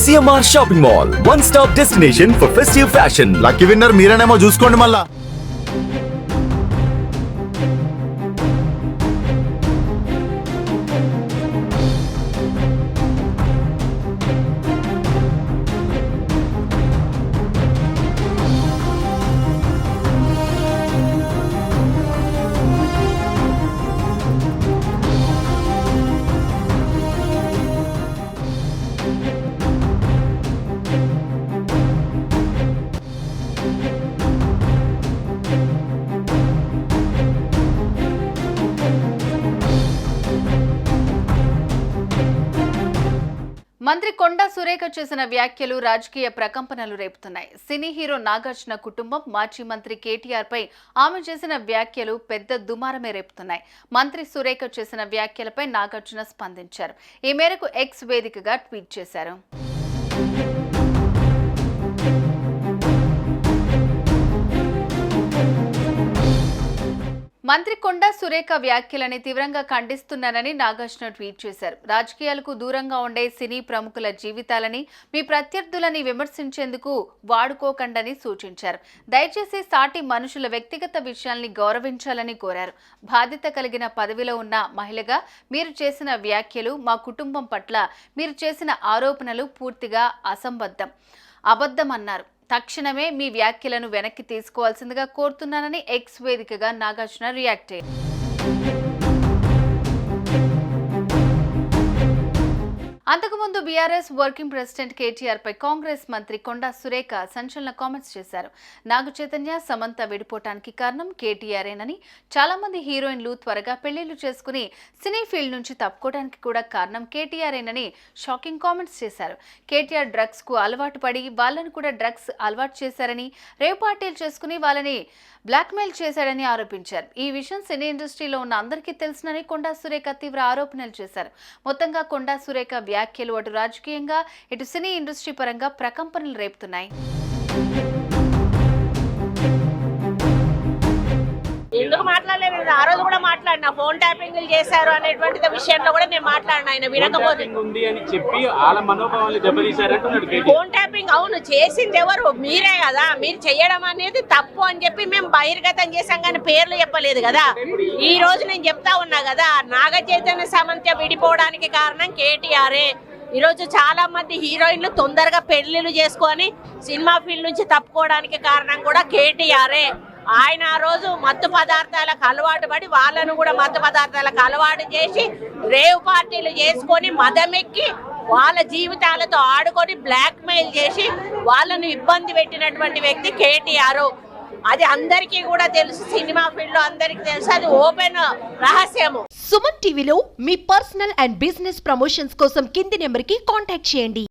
CMR shopping mall one stop destination for festive fashion lucky winner మీరేనేమో చూసుకోండి మళ్ళా. మంత్రి కొండా సురేఖ చేసిన వ్యాఖ్యలు రాజకీయ ప్రకంపనలు రేపుతున్నాయి. సినీ హీరో నాగార్జున కుటుంబం మాజీ మంత్రి కేటీఆర్ పై ఆమె చేసిన వ్యాఖ్యలు పెద్ద దుమారమే రేపుతున్నాయి. మంత్రి సురేఖ చేసిన వ్యాఖ్యలపై నాగార్జున స్పందించారు. ఈ మేరకు ఎక్స్ వేదికగా ట్వీట్ చేశారు. మంత్రి కొండా సురేఖ వ్యాఖ్యలని తీవ్రంగా ఖండిస్తున్నానని నాగార్జున ట్వీట్ చేశారు. రాజకీయాలకు దూరంగా ఉండే సినీ ప్రముఖుల జీవితాలని మీ ప్రత్యర్థులని విమర్శించేందుకు వాడుకోకండని సూచించారు. దయచేసి సాటి మనుషుల వ్యక్తిగత విషయాల్ని గౌరవించాలని కోరారు. బాధ్యత కలిగిన పదవిలో ఉన్న మహిళగా మీరు చేసిన వ్యాఖ్యలు మా కుటుంబం పట్ల మీరు చేసిన ఆరోపణలు పూర్తిగా అసంబద్ధం. అబద్ధం అన్నారు తక్షణమే మీ వ్యాఖ్యలను వెనక్కి తీసుకోవాల్సిందిగా కోరుతున్నానని ఎక్స్ వేదికగా నాగార్జున రియాక్ట్ అయ్యారు. అంతకుముందు బీఆర్ఎస్ వర్కింగ్ ప్రెసిడెంట్ కేటీఆర్ పై కాంగ్రెస్ మంత్రి కొండా సురేఖ సంచలన కామెంట్స్ చేశారు. నాగ చైతన్య సమంత విడిపోవటానికి కారణం కేటీఆర్ఏనని చాలా మంది హీరోయిన్లు త్వరగా పెళ్ళిళ్ళు చేసుకుని సినీ ఫీల్డ్ నుంచి తప్పుకోవడానికి కూడా కారణం కేటీఆర్ఏనని షాకింగ్ కామెంట్స్ చేశారు. కేటీఆర్ డ్రగ్స్కు అలవాటు పడి వాళ్ళని కూడా డ్రగ్స్ అలవాటు చేశారని రేవ్ పార్టీలు చేసుకుని వాళ్ళని బ్లాక్మెయిల్ చేశాడని ఆరోపించారు. ఈ విషయం సినీ ఇండస్ట్రీలో ఉన్న అందరికీ తెలుసునని కొండా సురేఖ తీవ్ర ఆరోపణలు చేశారు. మొత్తంగా కొండా సురేఖ వ్యాఖ్యలు అటు రాజకీయంగా ఇటు సినీ ఇండస్ట్రీ పరంగా ప్రకంపనలు రేపుతున్నాయి. ఆ రోజు కూడా మాట్లాడినా. ఫోన్ ట్యాపింగ్ చేశారు అనేటువంటి విషయంలో కూడా నేను మాట్లాడినా ఆయన వినకపోతే. ట్యాపింగ్ ఉంది అని చెప్పి వాళ్ళ మనోభావాలు దెబ్బతీశారంటున్నాడు కేటీ ఫోన్ ట్యాపింగ్ అవును చేసింది ఎవరు? మీరే కదా. మీరు చేయడం అనేది తప్పు అని చెప్పి మేము బహిర్గతం చేశాం కానీ పేర్లు చెప్పలేదు కదా. ఈ రోజు నేను చెప్తా ఉన్నా కదా నాగ చైతన్య సమంత విడిపోవడానికి కారణం కేటీఆర్ఏ ఈరోజు చాలా మంది హీరోయిన్లు తొందరగా పెళ్ళిళ్ళు చేసుకొని సినిమా ఫీల్డ్ నుంచి తప్పుకోవడానికి కారణం కూడా కేటీఆర్ఏ ఆయన ఆ రోజు మత్తు పదార్థాలకు అలవాటు పడి వాళ్ళను కూడా మత్తు పదార్థాలకు అలవాటు చేసి రేవ్ పార్టీలు చేసుకొని మదమెక్కి వాళ్ళ జీవితాలతో ఆడుకొని బ్లాక్మెయిల్ చేసి వాళ్ళను ఇబ్బంది పెట్టినటువంటి వ్యక్తి కేటీఆర్. అది అందరికీ కూడా తెలుసు సినిమా ఫీల్డ్లో అందరికీ తెలుసు అది ఓపెన్ రహస్యము. సుమన్ టీవీలో మీ పర్సనల్ అండ్ బిజినెస్ ప్రమోషన్స్ కోసం కింది నెంబర్కి కాంటాక్ట్ చేయండి.